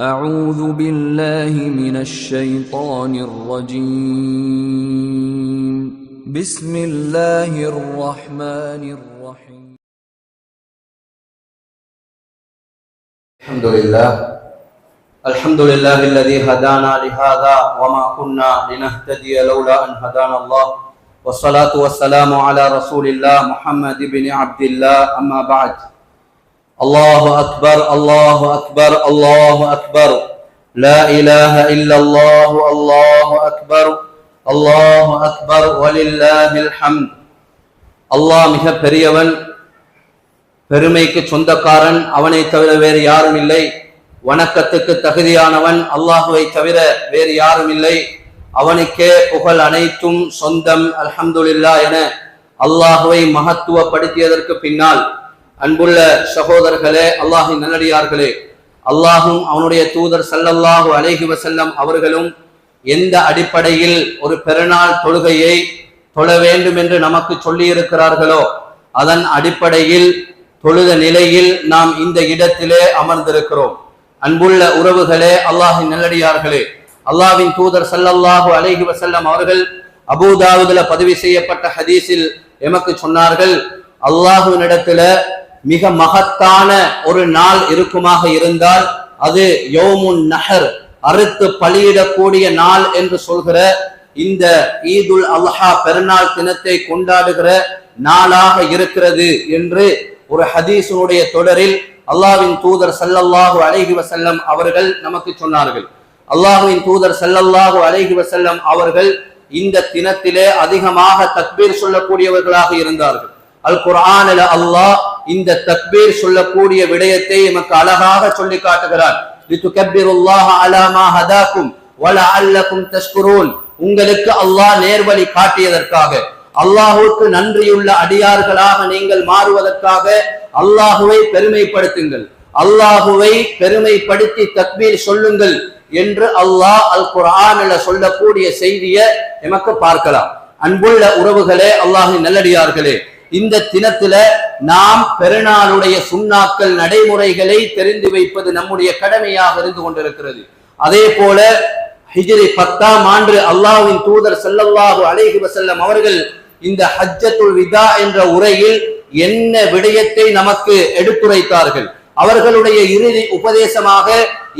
أعوذ بالله من الشيطان الرجيم. بسم الله الرحمن الرحيم. الحمد لله. الحمد لله الذي هدانا لهذا وما كنا لنهتدي لولا أن هدانا الله. والصلاة والسلام على رسول الله محمد بن عبد الله. أما بعد. الله أكبر الله أكبر الله أكبر لا إله إلا الله الله أكبر الله أكبر ولله الحمد அல்லாஹ் மிக பெரியவன் பெருமைக்கு சொந்தக்காரன் அவனை தவிர வேறு யாரும் இல்லை வணக்கத்துக்கு தகுதியானவன் அல்லாஹுவை தவிர வேறு யாரும் இல்லை அவனுக்கே புகழ் அனைத்தும் சொந்தம் அல்ஹம்துலில்லா என அல்லாஹுவை மகத்துவப்படுத்தியதற்கு பின்னால் அன்புள்ள சகோதரர்களே அல்லாஹின் நல்லடியார்களே அல்லாஹும் அவனுடைய தூதர் சல்லல்லாஹு அலேஹி வசல்லம் அவர்களும் எந்த அடிப்படையில் ஒரு பெருநாள் தொழுகையை தொழ வேண்டும் என்று நமக்கு சொல்லியிருக்கிறார்களோ அதன் அடிப்படையில் தொழுத நிலையில் நாம் இந்த இடத்திலே அமர்ந்திருக்கிறோம். அன்புள்ள உறவுகளே அல்லாஹின் நல்லடியார்களே அல்லாஹ்வின் தூதர் சல்லல்லாஹு அலேஹி வசல்லம் அவர்கள் அபூதாவுதுல பதிவு செய்யப்பட்ட ஹதீஸில் எமக்கு சொன்னார்கள் அல்லாஹுவினிடத்துல மிக மகத்தான ஒரு நாள் இருக்குமாக இருந்தால் அது யோமுன் நஹர் அறுத்து பலியிடக்கூடிய நாள் என்று சொல்கிற இந்த ஈதுல் அல்ஹா பெருநாள் தினத்தை கொண்டாடுகிற நாளாக இருக்கிறது என்று ஒரு ஹதீஸுடைய தொடரில் அல்லாஹ்வின் தூதர் சல்லல்லாஹு அலைஹி வசல்லம் அவர்கள் நமக்கு சொன்னார்கள். அல்லாஹுவின் தூதர் சல்லல்லாஹு அலைஹி வசல்லம் அவர்கள் இந்த தினத்திலே அதிகமாக தக்பீர் சொல்லக்கூடியவர்களாக இருந்தார்கள். அல் குர்ஆனில் அல்லாஹ் இந்த தக்பீர் சொல்லக்கூடிய விடயத்தை எமக்கு அழகாக சொல்லி காட்டுகிறார் உங்களுக்கு அல்லாஹ் நேர்வழி காட்டியதற்காக அல்லாஹுக்கு நன்றியுள்ள அடியார்களாக நீங்கள் மாறுவதற்காக அல்லாஹுவை பெருமைப்படுத்துங்கள். அல்லாஹுவை பெருமைப்படுத்தி தக்பீர் சொல்லுங்கள் என்று அல்லாஹ் அல் குர்ஆனில் சொல்லக்கூடிய செய்தியை எமக்கு பார்க்கலாம். அன்புள்ள உறவுகளே அல்லாஹின் நல்லடியார்களே இந்த தினத்துல நாம் பெருநாளுடைய சுண்ணாக்கள் நடைமுறைகளை தெரிந்து வைப்பது நம்முடைய கடமையாக இருந்து கொண்டிருக்கிறது. அதே போல ஹிஜிரி பத்தாம் ஆண்டு அல்லாஹ்வின் தூதர் செல்லல்லாஹு அலைஹி வசல்லம் அவர்கள் இந்த ஹஜ்ஜத்துல் விதா என்ற உரையில் என்ன விடயத்தை நமக்கு எடுத்துரைத்தார்கள். அவர்களுடைய இறுதி உபதேசமாக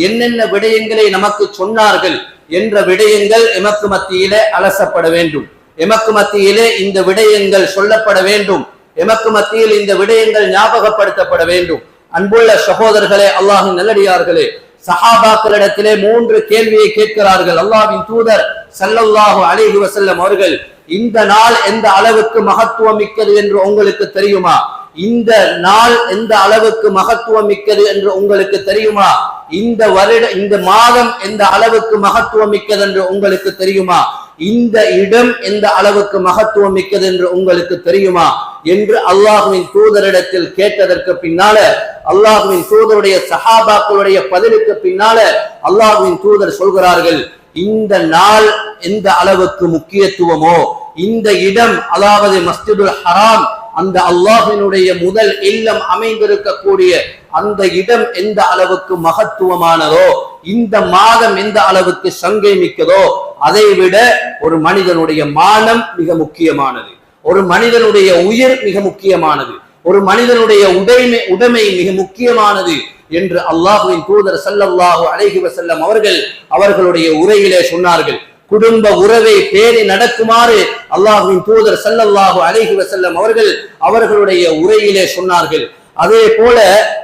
என்னென்ன விடயங்களை நமக்கு சொன்னார்கள் என்ற விடயங்கள் எமக்கு மத்தியிலே அலசப்பட வேண்டும். எமக்கு மத்தியிலே இந்த விடயங்கள் சொல்லப்பட வேண்டும். எமக்கு மத்தியில் இந்த விடயங்கள் ஞாபகப்படுத்தப்பட வேண்டும். அன்புள்ள சகோதரர்களே அல்லாஹு நல்லடியார்களே சஹாபாக்களிடத்திலே மூன்று கேள்வியை கேட்கிறார்கள். அல்லாவின் தூதர் சல்லல்லாஹு அலைஹி வசல்லம் அவர்கள் இந்த நாள் எந்த அளவுக்கு மகத்துவம் மிக்கது என்று உங்களுக்கு தெரியுமா? இந்த நாள் எந்த அளவுக்கு மகத்துவம் மிக்கது என்று உங்களுக்கு தெரியுமா? இந்த வருட இந்த மாதம் எந்த அளவுக்கு மகத்துவம் மிக்கது என்று உங்களுக்கு தெரியுமா? இந்த இடம் எந்த அளவுக்கு மகத்துவம் மிக்கது என்று உங்களுக்கு தெரியுமா என்று அல்லாஹுவின் தூதரிடத்தில் கேட்டதற்கு பின்னால அல்லாஹுவின் தூதருடைய சஹாபாக்களுடைய பதிலுக்கு பின்னால அல்லாஹுவின் தூதர் சொல்கிறார்கள் இந்த நாள் எந்த அளவுக்கு முக்கியத்துவமோ இந்த இடம் அதாவது மஸ்ஜிதுல் ஹராம் அந்த அல்லாஹினுடைய முதல் இல்லம் அமைந்திருக்கக்கூடிய அந்த இடம் எந்த அளவுக்கு மகத்துவமானதோ இந்த மாதம் எந்த அளவுக்கு சங்கை மிக்கதோ அதை விட ஒரு மனிதனுடைய மானம் மிக முக்கியமானது. ஒரு மனிதனுடைய உயிர் மிக முக்கியமானது. ஒரு மனிதனுடைய உடைமை உடைமை மிக முக்கியமானது என்று அல்லாஹுவின் தூதர் ஸல்லல்லாஹு அலைஹி வசல்லம் அவர்கள் அவர்களுடைய உரையிலே சொன்னார்கள். குடும்ப உறவை பேணி நடக்குமாறு அல்லாஹுவின் தூதர் ஸல்லல்லாஹு அலைஹி வசல்லம் அவர்கள் அவர்களுடைய உரையிலே சொன்னார்கள். அதே போல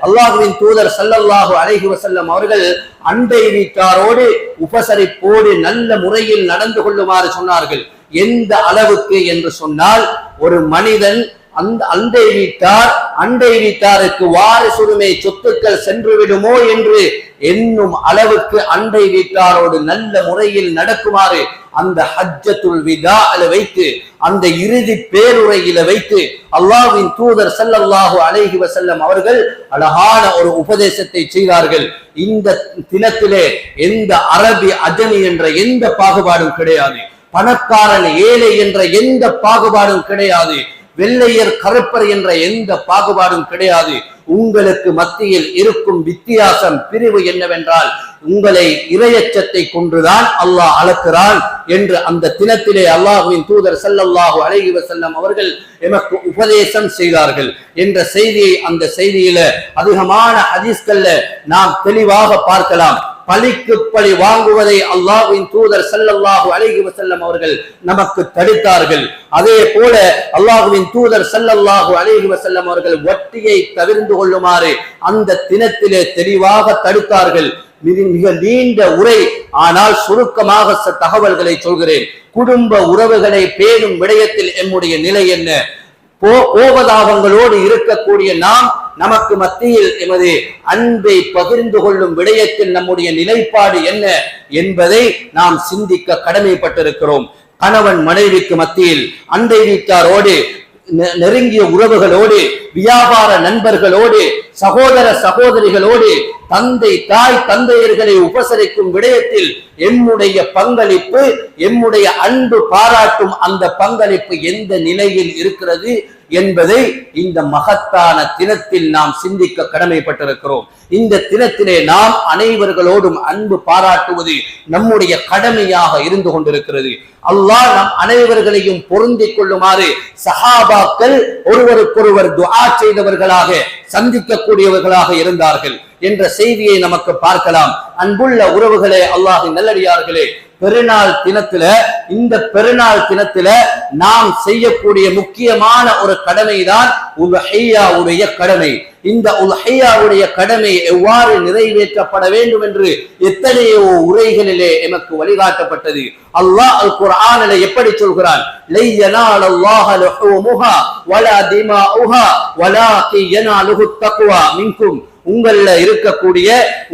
அல்லாஹுவின் தூதர் சல்லல்லாஹு அழகி வசல்லம் அவர்கள் அண்டை வீட்டாரோடு உபசரிப்போடு நல்ல முறையில் நடந்து கொள்ளுமாறு சொன்னார்கள். எந்த அளவுக்கு என்று சொன்னால் ஒரு மனிதன் அந்த அண்டை வீட்டார் அண்டை வீட்டாருக்கு வாரிசுரிமை சொத்துக்கள் சென்று விடுமோ என்று என்னும் அளவுக்கு அண்டை வீட்டாரோடு நல்ல முறையில் நடக்குமாறு அந்த ஹஜ்ஜத்துல் அல வைத்து அந்த இறுதி பேருரையில வைத்து அல்லாவின் தூதர் சல்லல்லாஹு அலைஹி வசல்லம் அவர்கள் அழகான ஒரு உபதேசத்தை செய்தார்கள். இந்த தினத்திலே எந்த அரபி அஜமி என்ற எந்த பாகுபாடும் கிடையாது. பணக்காரன் ஏழை என்ற எந்த பாகுபாடும் கிடையாது. வெள்ளையர் கருப்பர் என்ற எந்த பாகுபாடும் கிடையாது. உங்களுக்கு மத்தியில் இருக்கும் வித்தியாசம் பிரிவு என்னவென்றால் உங்களை இரையச்சத்தை கொன்றுதான் அல்லாஹ் அளக்கிறான் என்று அந்த தினத்திலே அல்லாஹுவின் தூதர் ஸல்லல்லாஹு அழகி வசல்லம் அவர்கள் எமக்கு உபதேசம் செய்தார்கள் என்ற செய்தியை அந்த செய்தியில அதிகமான அதிஸ்கல்ல நாம் தெளிவாக பார்க்கலாம். பழிக்கு பழி வாங்குவதை அல்லாஹின் தூதர் செல்லல்லாஹு அழகி வசல்லம் அவர்கள் நமக்கு தடுத்தார்கள். அதே போல அல்லாஹுவின் தூதர் செல்லல்லாஹு அழகி வசல்லம் அவர்கள் ஒட்டியை தவிர்ந்து கொள்ளுமாறு அந்த தினத்திலே தெளிவாக தடுத்தார்கள். மிக மிக நீண்ட உரை. ஆனால் சுருக்கமாக ச தகவல்களை சொல்கிறேன். குடும்ப உறவுகளை பேணும் விடயத்தில் எம்முடைய நிலை என்ன? போ இருக்கக்கூடிய நாம் நமக்கு மத்தியில் எமது அன்பை பகிர்ந்து கொள்ளும் விடயத்தில் நம்முடைய நிலைப்பாடு என்ன என்பதை நாம் சிந்திக்க கடமைப்பட்டிருக்கிறோம். கணவன் மனைவிக்கு மத்தியில் அண்டை வீட்டாரோடு நெருங்கிய உறவுகளோடு வியாபார நண்பர்களோடு சகோதர சகோதரிகளோடு தந்தை தாய் தந்தையர்களை உபசரிக்கும் விடயத்தில் என்னுடைய பங்களிப்பு என்னுடைய அன்பு பாராட்டும் அந்த பங்களிப்பு எந்த நிலையில் இருக்கிறது என்பதை இந்த மகத்தான தினத்தில் நாம் சிந்திக்க கடமைப்பட்டிருக்கிறோம். இந்த தினத்திலே நாம் அனைவர்களோடும் அன்பு பாராட்டுவது நம்முடைய கடமையாக இருந்து கொண்டிருக்கிறது. அல்லாஹ் நம் அனைவர்களையும் பொருந்திக் கொள்ளுமாறு சஹாபாக்கள் ஒருவருக்கொருவர் துஆ செய்தவர்களாக சந்திக்கக்கூடியவர்களாக இருந்தார்கள். என்ற செய்தியை நமக்கு பார்க்கலாம். அன்புள்ள உறவுகளே அல்லாஹின் நல்லடியார்களே பெருநாள் தினத்துல இந்த பெருநாள் தினத்துல நாம் செய்யக்கூடிய முக்கியமான ஒரு கடமைதான் உலஹையாவுடைய கடமை. இந்த உலஹையாவுடைய கடமை எவ்வாறு நிறைவேற்றப்பட வேண்டும் என்று எத்தனையோ உரைகளிலே எமக்கு வழிகாட்டப்பட்டது. அல்லாஹ் அல் குர்ஆனில் எப்படி சொல்கிறான்? லை யனால அல்லாஹ லுஹூமுஹா வலா திமாஉஹா வலாகி யனாலுஹு தக்வா மின்கும். உங்கள்ல இருக்கக்கூடிய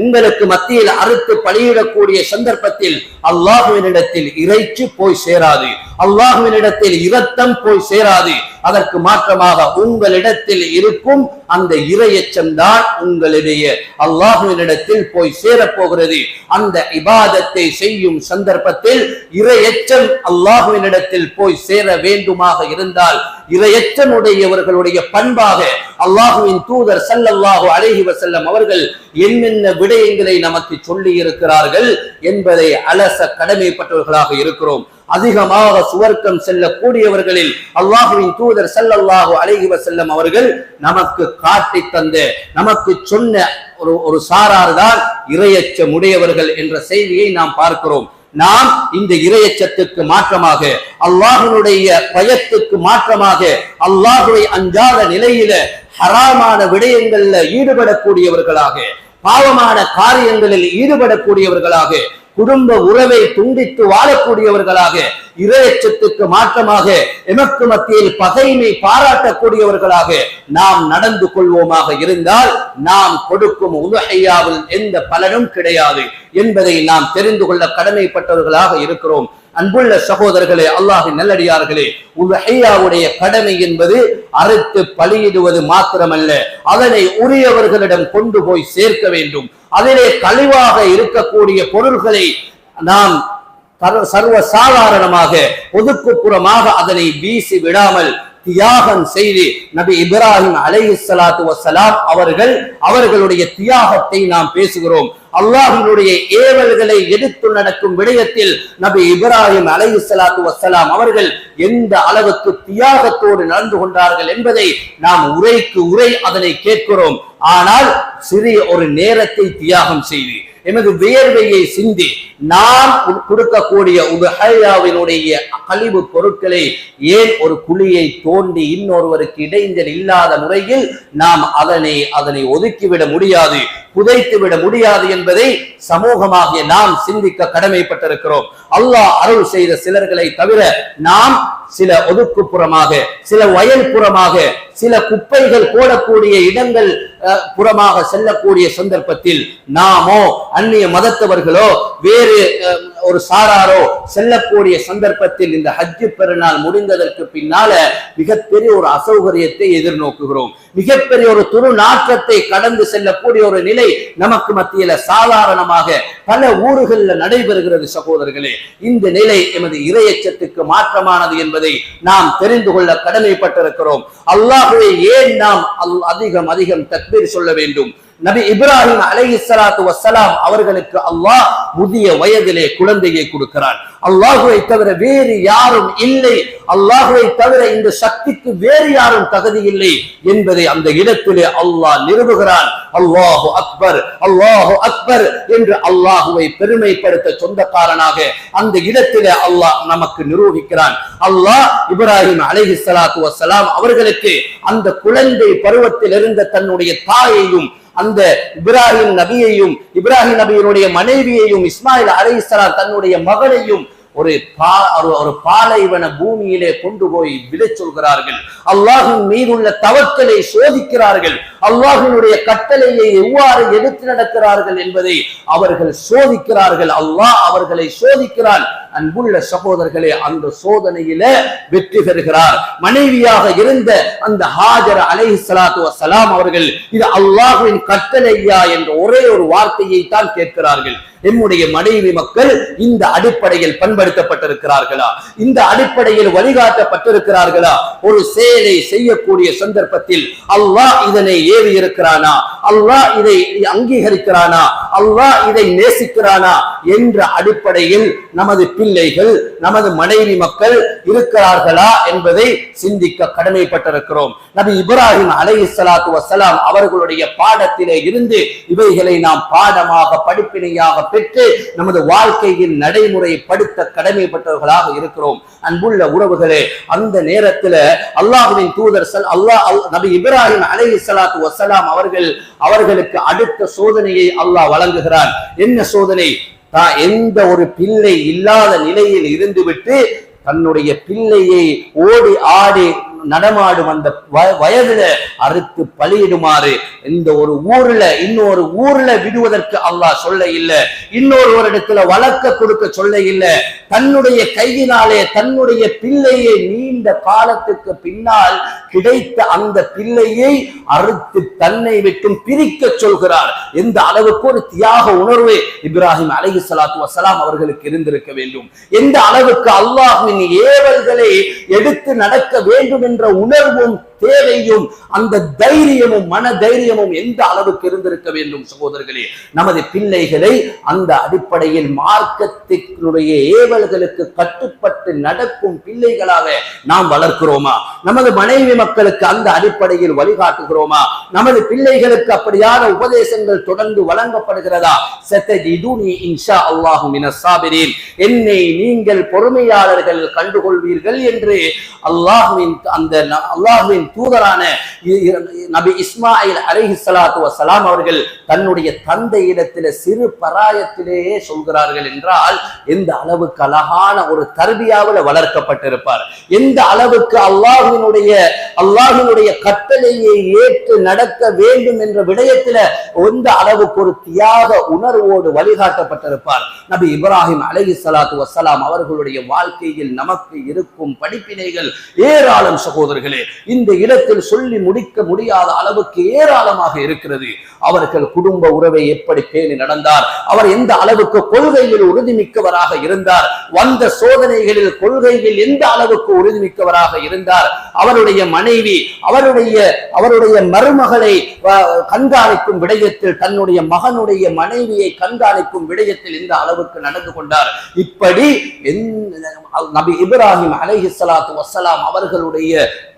உங்களுக்கு மத்தியில் அறுத்து பலியிடக்கூடிய சந்தர்ப்பத்தில் அல்லாஹுவினிடத்தில் இறைச்சி போய் சேராது. அல்லாஹுவினிடத்தில் இரத்தம் போய் சேராது. அதற்கு மாற்றமாக உங்களிடத்தில் இருக்கும் அந்த இரையச்சம் தான் உங்களுடைய. அல்லாஹுவினிடத்தில் போய் சேரப்போகிறது. அந்த இபாதத்தை செய்யும் சந்தர்ப்பத்தில் இரையச்சம் அல்லாஹுவினிடத்தில் போய் சேர வேண்டுமாக இருந்தால் இரையச்சமுடையவர்களுடைய பண்பாக அல்லாஹுவின் தூதர் சல்லல்லாஹு அலைஹி வசல்லம் அவர்கள் என்னென்ன விடயங்களை நமக்கு சொல்லி இருக்கிறார்கள் என்பதை அலச கடமைப்பட்டவர்களாக இருக்கிறோம். அதிகமாக சுவர்க்கம் செல்லக்கூடியவர்களில் அல்லாஹுவின் தூதர் சல்லல்லாஹு அலைஹி வசல்லம் அவர்கள் நமக்கு காட்டி தந்த நமக்கு சொன்ன ஒரு ஒரு சாரார் தான் இரையச்சம் உடையவர்கள் என்ற செய்தியை நாம் பார்க்கிறோம். நாம் இந்த இரையச்சத்துக்கு மாற்றமாக அல்லாஹனுடைய பயத்துக்கு மாற்றமாக அல்லாஹுவை அஞ்சாத நிலையில ஹராமான விடயங்கள்ல ஈடுபடக்கூடியவர்களாக பாவமான காரியங்களில் ஈடுபடக்கூடியவர்களாக குடும்ப உறவை துண்டித்து வாழக்கூடியவர்களாக இரையச்சத்துக்கு மாற்றமாக எமக்கு மத்தியில் பகைமை பாராட்டக்கூடியவர்களாக நாம் நடந்து கொள்வோமாக இருந்தால் நாம் கொடுக்கும் உலகையாவில் எந்த பலனும் கிடையாது என்பதை நாம் தெரிந்து கொள்ள கடமைப்பட்டவர்களாக இருக்கிறோம். அன்புள்ள சகோதரர்களே அல்லாஹின் நல்லடியார்களே உலகையாவுடைய கடமை என்பது அறுத்து பலியிடுவது மாத்திரமல்ல. அதனை உரியவர்களிடம் கொண்டு போய் சேர்க்க வேண்டும். அதிலே கழிவாக இருக்கக்கூடிய பொருள்களை நாம் சர்வ- சர்வ சாதாரணமாக ஒதுக்குப்புறமாக அதனை வீசி விடாமல் தியாகம் செய்து நபி இப்ராஹிம் அலை சலாத்து வசலாம் அவர்கள் அவர்களுடைய தியாகத்தை நாம் பேசுகிறோம். அல்லாஹினுடைய ஏவல்களை எடுத்து நடக்கும் விடயத்தில் நபி இப்ராஹிம் அலை சலாத்து வசலாம் அவர்கள் எந்த அளவுக்கு தியாகத்தோடு நடந்து கொண்டார்கள் என்பதை நாம் உரைக்கு உரை அதனை கேட்கிறோம். ஆனால் சிறிய ஒரு நேரத்தை தியாகம் செய்து எமது வியர்வையை சிந்தி நாம் கொடுக்கக்கூடிய உபஹையாவினுடைய கழிவு பொருட்களை ஏன் ஒரு குழியை தோண்டி இன்னொருவருக்கு இடைஞ்சல் இல்லாத முறையில் நாம் அதனை அதனை ஒதுக்கிவிட முடியாது புதைத்து விட முடியாது என்பதை சமூகமாகிய நாம் சிந்திக்க கடமைப்பட்டிருக்கிறோம். அல்லாஹ் அருள் செய்த சிலர்களை தவிர நாம் சில ஒதுக்குப்புறமாக சில வயல் புறமாக சில குப்பைகள் போடக்கூடிய இடங்கள் அஹ், புறமாக செல்லக்கூடிய சந்தர்ப்பத்தில் நாமோ அந்நிய மதத்தவர்களோ வேறு ஒரு சாராரோ செல்லக்கூடிய சந்தர்ப்பத்தில் இந்த ஹஜ்ஜு பெருநாள் முடிந்ததற்கு பின்னால மிகப்பெரிய ஒரு அசௌகரியத்தை எதிர்நோக்குகிறோம். மிகப்பெரிய ஒரு துரு நாற்றத்தை கடந்து செல்லக்கூடிய ஒரு நிலை நமக்கு மத்தியில சாதாரணமாக பல ஊர்களில் நடைபெறுகிறது சகோதரர்களே. இந்த நிலை எமது இரையச்சத்துக்கு மாற்றமானது என்பதை நாம் தெரிந்து கொள்ள கடமைப்பட்டிருக்கிறோம். அல்லாஹுவை ஏன் நாம் அல்- அதிகம் அதிகம் தக்பீர் சொல்ல வேண்டும்? நபி இப்ராஹிம் அலைஹிஸ்ஸலாத்து வசலாம் அவர்களுக்கு அல்லாஹ் முதிய வயதிலே குழந்தையை கொடுக்கிறான். அல்லாஹுவை தவிர வேறு யாரும் இல்லை. அல்லாஹுவை தவிர இந்த சக்திக்கு வேறு யாரும் தகுதி இல்லை என்பதை அந்த இடத்திலே அல்லாஹ் நிறுவுகிறான். அல்லாஹு அக்பர் அல்லாஹு அக்பர் என்று அல்லாஹுவை பெருமைப்படுத்த சொந்தக்காரனாக அந்த இடத்திலே அல்லாஹ் நமக்கு நிரூபிக்கிறான். அல்லாஹ் இப்ராஹிம் அலைஹி சலாத்து வசலாம் அவர்களுக்கு அந்த குழந்தை பருவத்தில் இருந்த தன்னுடைய தாயையும் அந்த இப்ராஹிம் நபியையும் இப்ராஹிம் நபியினுடைய மனைவியையும் இஸ்மாயில் அலைஹிஸ்ஸலாம் தன்னுடைய மகனையும் ஒரு பா ஒரு பாலைவன பூமியிலே கொண்டு போய் விடை சொல்கிறார்கள். அல்லாஹின் மீதுள்ள தவக்கலை சோதிக்கிறார்கள். அல்லாஹினுடைய கட்டளையை எவ்வாறு எடுத்து நடக்கிறார்கள் என்பதை அவர்கள் சோதிக்கிறார்கள். அல்லாஹ் அவர்களை சோதிக்கிறான். அன்புள்ள சகோதரர்களே அந்த சோதனையில வெற்றி பெறுகிறார். மனைவியாக இருந்த அந்த ஹாஜர் அலை சலாத்து வசலாம் அவர்கள் இது அல்லாஹுவின் கட்டளையா என்ற ஒரே ஒரு வார்த்தையை தான் கேட்கிறார்கள். என்னுடைய மனைவி மக்கள் இந்த அடிப்படையில் பண்படுத்தப்பட்டிருக்கிறார்களா இந்த அடிப்படையில் வழிகாட்டப்பட்டிருக்கிறார்களா? ஒரு செயலை செய்யக்கூடிய சந்தர்ப்பத்தில் அல்லாஹ் இதனை ஏவி இருக்கிறானா அல்லாஹ் இதை அங்கீகரிக்கிறானா? அல்லாஹ் இதை நேசிக்கிறானா? என்ற அடிப்படையில் நமது பிள்ளைகள் நமது மனைவி மக்கள் இருக்கிறார்களா என்பதை சிந்திக்க கடமைப்பட்டிருக்கிறோம். நபி இப்ராஹிம் அலை சலாத்து வசலாம் அவர்களுடைய பாடத்திலே இருந்து இவைகளை நாம் பாடமாக படிப்பினையாக பெற்று நமது வாழ்க்கையில் நடைமுறைப்படுத்த கடமைப்பட்டவர்களாக இருக்கிறோம். அன்புள்ள உறவுகளே அந்த நேரத்தில் அல்லாஹுவின் தூதர் அல்லாஹ் அல்- நபி இப்ராஹிம் அலை சலாத்து வசலாம் அவர்கள் அவர்களுக்கு அடுத்த சோதனையை அல்லாஹ் வழங்குகிறான். என்ன சோதனை? தான் எந்த ஒரு பிள்ளை இல்லாத நிலையில் இருந்துவிட்டு தன்னுடைய பிள்ளையை ஓடி ஆடி நடமாடும் அந்த வயதுல அறுத்து பலியிடுமாறு இந்த ஒரு ஊர்ல இன்னொரு ஊர்ல விடுவதற்கு அல்லாஹ் சொல்ல இல்ல இன்னொரு ஒரு இடத்துல வளர்க்க கொடுக்க சொல்ல இல்ல தன்னுடைய கையினாலே தன்னுடைய பிள்ளையை நீண்ட காலத்துக்கு பின்னால் கிடைத்த அந்த பிள்ளையை அறுத்து தன்னை விட்டும் பிரிக்க சொல்கிறார். எந்த அளவுக்கு ஒரு தியாக உணர்வு இப்ராஹிம் அலஹி சலாத்து வசலாம் அவர்களுக்கு இருந்திருக்க வேண்டும். எந்த அளவுக்கு அல்லாஹின் ஏவல்களை எடுத்து நடக்க வேண்டும் என்ற உணர்வும் தேவையும் அந்த தைரியமும் மன தைரியமும் எந்த அளவுக்கு இருந்திருக்க வேண்டும் சகோதரர்களே? நமது பிள்ளைகளை அந்த அடிப்படையில் மார்க்கத்தினுடைய ஏவல்களுக்கு கட்டுப்பட்டு நடக்கும் பிள்ளைகளாக நாம் வளர்க்கிறோமா? நமது மனைவி மக்களுக்கு அந்த அடிப்படையில் வழிகாட்டுகிறோமா? நமது பிள்ளைகளுக்கு அப்படியான உபதேசங்கள் தொடர்ந்து வழங்கப்படுகிறதா? சத்தஜிதுனி இன்ஷா அல்லாஹு மினஸ் என்னை நீங்கள் பொறுமையாளர்கள் கண்டுகொள்வீர்கள் என்று அல்லாஹுவின் அந்த அல்லாஹுவின் அல்லாஹுவின் தூதரான நபி இஸ்மாயில் அலிஹி சலாத்து வசலாம் அவர்கள் தன்னுடைய தந்தையிடத்திலே சிறு பராயத்திலேயே சொல்கிறார்கள் என்றால் எந்த அளவுக்கு அழகான ஒரு தர்பியாவில் வளர்க்கப்பட்டிருப்பார். எந்த அளவுக்கு அல்லாஹினுடைய அல்லாஹினுடைய கட்டளையை ஏற்று நடக்க வேண்டும் என்ற விடயத்தில எந்த அளவுக்கு ஒரு தியாக உணர்வோடு வழிகாட்டப்பட்டிருப்பார். நபி இப்ராஹிம் அலைஹி சலாத்து வசலாம் அவர்களுடைய வாழ்க்கையில் நமக்கு இருக்கும் படிப்பினைகள் ஏராளம் சகோதரர்களே இந்த இடத்தில் சொல்லி முடிக்க முடியாத அளவுக்கு ஏராளமாக இருக்கிறது. அவர்கள் குடும்ப உறவை எப்படி பேணி நடந்தார்? அவர் எந்த அளவுக்கு கொள்கையில் உறுதிமிக்கவராக இருந்தார்? வந்த சோதனைகளில் கொள்கையில் எந்த அளவுக்கு உறுதிமிக்கவராக இருந்தார்? அவருடைய மனைவி அவருடைய அவருடைய மருமகளை கண்காணிக்கும் விடயத்தில் தன்னுடைய மகனுடைய மனைவியை கண்காணிக்கும் விடயத்தில் எந்த அளவுக்கு நடந்து கொண்டார்? இப்படி நபி இப்ராஹிம் அலைஹி ஸலாத்து வஸ்ஸலாம் அவர்களுடைய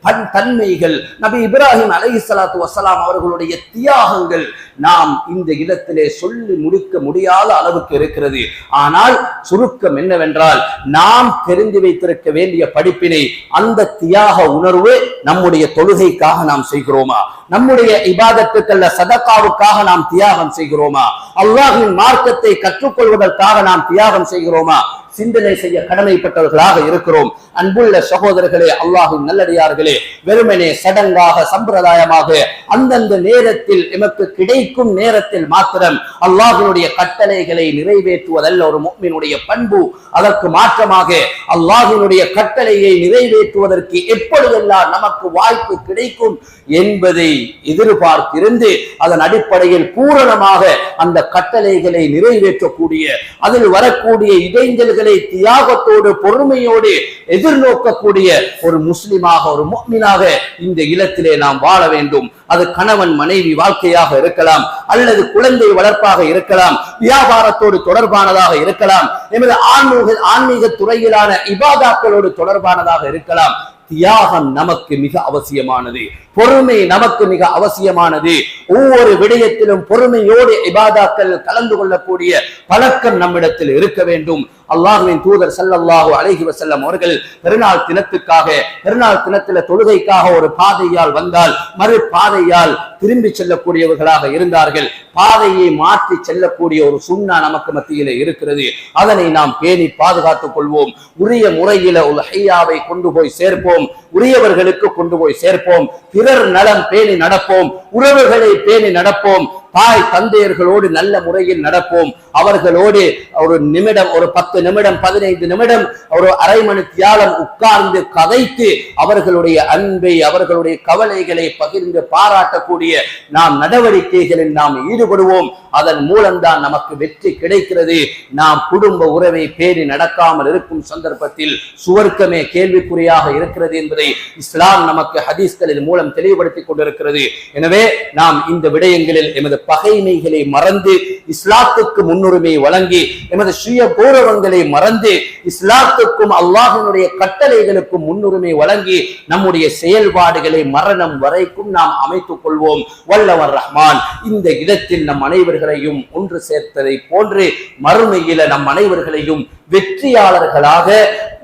பன் தன்மைகள் நபி இப்ராஹிம் அலைஹி சலாத்து வசலாம் அவர்களுடைய தியாகங்கள் நாம் இந்த இடத்திலே சொல்லி முடிக்க முடியாத அளவுக்கு இருக்கிறது. ஆனால் சுருக்கம் என்னவென்றால் நாம் தெரிந்து வைத்திருக்க வேண்டிய படிப்பினை அந்த தியாக உணர்வு நம்முடைய தொழுகைக்காக நாம் செய்கிறோமா? நம்முடைய இபாதத்துக்கல்ல சதக்காவுக்காக நாம் தியாகம் செய்கிறோமா? அல்லாஹின் மார்க்கத்தை கற்றுக்கொள்வதற்காக நாம் தியாகம் செய்கிறோமா? சிந்தனை செய்ய கடமைப்பட்டவர்களாக இருக்கிறோம். அன்புள்ள சகோதரர்களே அல்லாஹின் நல்லடியார்களே வெறுமனே சடங்காக சம்பிரதாயமாக அந்தந்த நேரத்தில் எமக்கு கிடைக்கும் நேரத்தில் மாத்திரம் அல்லாஹினுடைய கட்டளைகளை நிறைவேற்றுவதல்ல. ஒரு முக்மினுடைய பண்பு அதற்கு மாற்றமாக அல்லாஹினுடைய கட்டளையை நிறைவேற்றுவதற்கு எப்பொழுதெல்லாம் நமக்கு வாய்ப்பு கிடைக்கும் என்பதை எதிர்பார்த்திருந்து அதன் அடிப்படையில் பூரணமாக அந்த கட்டளைகளை நிறைவேற்றக்கூடிய அதில் வரக்கூடிய இடைஞ்சல்களை தியாகத்தோடு பொறுமையோடு எதிர்நோக்கக்கூடிய ஒரு முஸ்லிமாக ஒரு முக்மினாக இந்த இல்லத்திலே நாம் வாழ வேண்டும். அது கணவன் மனைவி வாழ்க்கையாக இருக்கலாம் அல்லது குழந்தை வளர்ப்பாக இருக்கலாம் வியாபாரத்தோடு தொடர்பானதாக இருக்கலாம் எமது ஆன்மீக ஆன்மீக துறையிலான இபாதாக்களோடு தொடர்பானதாக இருக்கலாம். தியாகம் நமக்கு மிக அவசியமானது. பொறுமை நமக்கு மிக அவசியமானது. ஒவ்வொரு விடயத்திலும் பொறுமையோடு இபாதாக்கள் கலந்து கொள்ளக்கூடிய பழக்கம் நம்மிடத்தில் இருக்க வேண்டும். அல்லாஹுவின் தூதர் ஸல்லல்லாஹு அழகி வசல்லம் அவர்கள் பெருநாள் தினத்துக்காக பெருநாள் தினத்துல தொழுகைக்காக ஒரு பாதையால் வந்தால் மறு பாதையால் திரும்பி செல்லக்கூடியவர்களாக இருந்தார்கள். பாதையை மாற்றி செல்லக்கூடிய ஒரு சுண்ணா நமக்கு மத்தியிலே இருக்கிறது. அதனை நாம் பேணி பாதுகாத்துக் கொள்வோம். உரிய முறையில ஒரு ஹையாவை கொண்டு போய் சேர்ப்போம். உரியவர்களுக்கு கொண்டு போய் சேர்ப்போம். பிறர் நலம் பேணி நடப்போம். உறவுகளை பேணி நடப்போம். தாய் தந்தையர்களோடு நல்ல முறையில் நடப்போம். அவர்களோடு ஒரு நிமிடம் ஒரு பத்து நிமிடம் பதினைந்து நிமிடம் ஒரு அரை மணி தியாலம் உட்கார்ந்து கதைத்து அவர்களுடைய அன்பை அவர்களுடைய கவலைகளை பகிர்ந்து பாராட்டக்கூடிய நாம் நடவடிக்கைகளில் நாம் ஈடுபடுவோம். அதன் மூலம்தான் நமக்கு வெற்றி கிடைக்கிறது. நாம் குடும்ப உறவை பேணி நடக்காமல் இருக்கும் சந்தர்ப்பத்தில் சுவர்க்கமே கேள்விக்குறியாக இருக்கிறது என்பதை இஸ்லாம் நமக்கு ஹதீஸ்களின் மூலம் தெளிவுபடுத்திக் கொண்டிருக்கிறது. எனவே நாம் இந்த விடயங்களில் எமது பகைமைகளை மறந்து இஸ்லாத்துக்கு முன்னுரிமை வழங்கி எமது சுய கௌரவங்களை மறந்து இஸ்லாத்துக்கும் அல்லாஹினுடைய கட்டளைகளுக்கும் முன்னுரிமை வழங்கி நம்முடைய செயல்பாடுகளை மரணம் வரைக்கும் நாம் அமைத்துக் கொள்வோம். வல்லவர் ரஹ்மான் இந்த இடத்தில் நம் அனைவர்களையும் ஒன்று சேர்த்ததை போன்று மறுமையில நம் அனைவர்களையும் வெற்றியாளர்களாக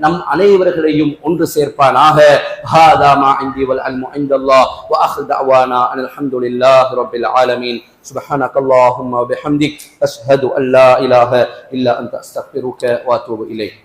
நம் அனைவர்களையும் ஒன்று சேர்ப்பானாக ஹாதா மா இந்தி வல் அல்மு இந்தல்லாஹ் வ ஆஹிரு தஅவானா அனில் ஹம்துலில்லாஹி ரப்பில் ஆலமீன் سبحانك اللهم وبحمدك أشهد أن لا إله إلا أنت أستغفرك وأتوب إليك